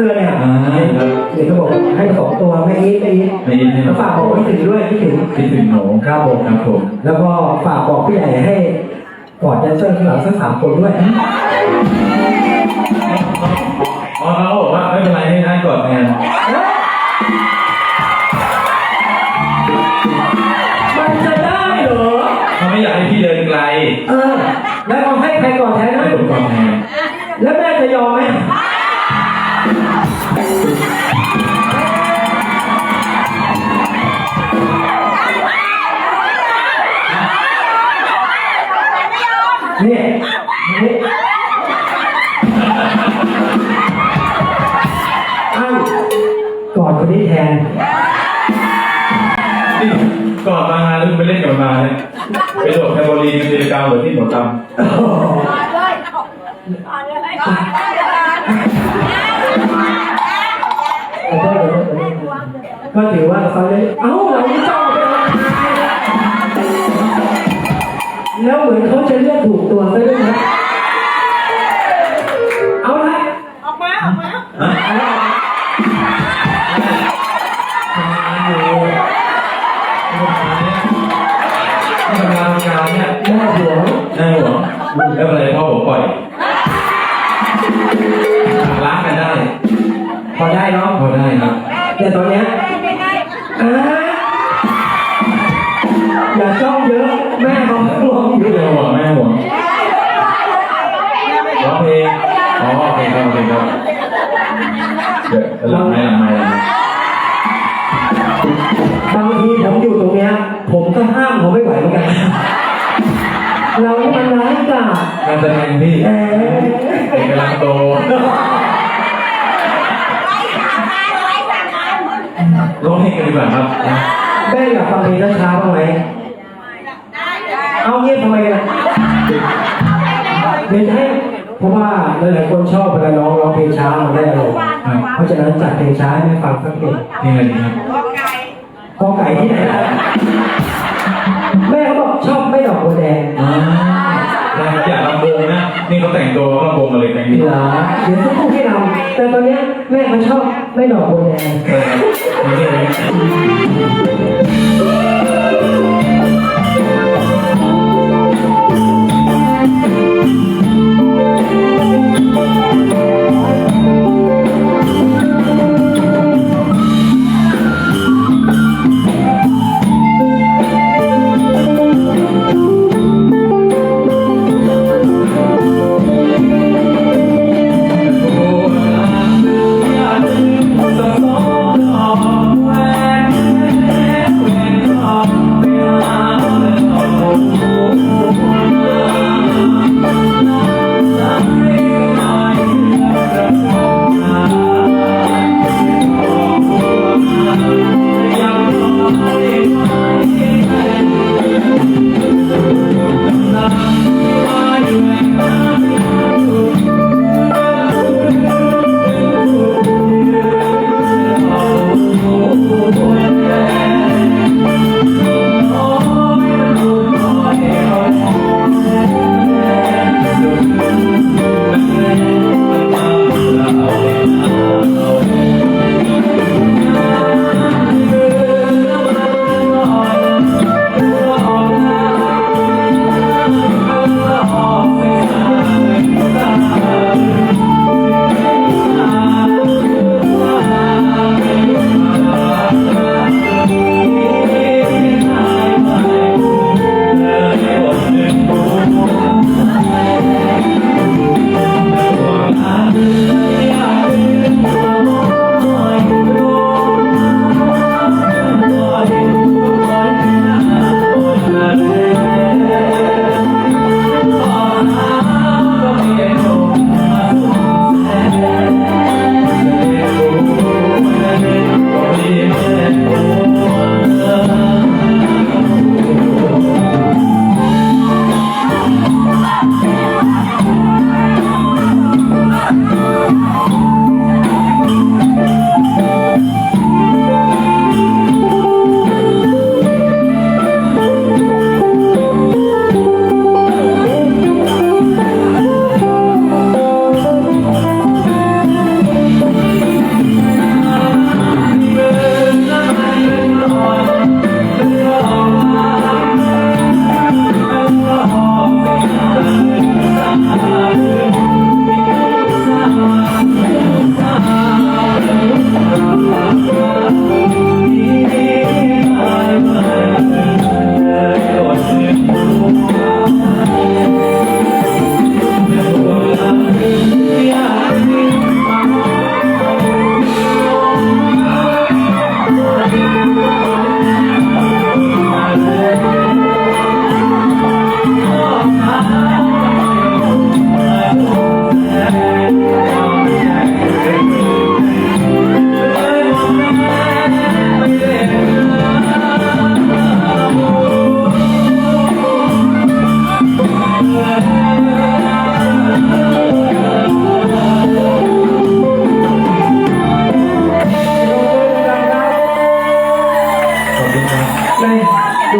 ตือนเนี่ยอ่าครับเดี๋ยวเขาบอกให้สองตัวไม่อีทไม่อีทไม่อีทใช่ไหมแล้วฝากบอกคิดถึงด้วยคิดถึงคิดถึงหนูครับผมครับผมแล้วก็ฝากบอกผู้ใหญ่ให้กอดแดนเซอร์ข้างหลังสักสามคนด้วยอ๋อเขาบอกว่าไม่เป็นไรให้ท่านกอดแทนมัน นี่นี่อ้าวกอดคนนี้แทน นี่กอดมางานแล้วมึงไปเล่นกับมันมาเนี่ยไปโดดแทมโบลีนตีลังกาเหมือนที่หนูทโอ้โหก็ ถือว่าเขาเลยเอ้าเราไม่จ้องเป็นอะไรแล้วเหมือนเขาจะเลือกถูกตัวซะด้วยนะเอาละออกมาออกมาฮะเอาละทำงานทำงานเนี่ยแม่หัวแน่หรอไม่เป็นไรพ่อผมปล่อยล้างกันได้ พอได้เนาะพอได้ครับแต่ตอนเนี้ย อย่าจ้องเยอะ แม่เขาห่วงอยู่แม่ห่วงแม่ห่วงร้องเพลงอ๋อโอเคครับโอเคครับเดี๋ยวหลังไม้หลังไม้หลังไม้บางทีผมอยู่ตรงเนี้ย ผมก็ห้ามเขาไม่ไหวเหมือนกัน เรานี่มันร้ายกาจการแสดงพี่เอ๊ะเด็กกำลังโต ร้องเพลงกันดีกว่าครับแม่อยากฟังเพลงช้าๆบ้างไหมเอาเงียบทำไมกันเดี๋ยวจะให้เพราะว่าหลายๆคนชอบเวลาน้องร้องเพลงช้ามันได้อารมณ์เพราะฉะนั้นจัดเพลงช้าให้แม่ฟังสักเพลงเพลงอะไรดีครับพอไก่ที่ไหน นะนี่เขาแต่งตัวเขาลำวงมาเลยแต่งดีเหรอเดี๋ยวสักครู่ให้เรา แต่ตอนเนี้ยแม่เขาชอบไม่ดอกบัวแดง เออ Amen.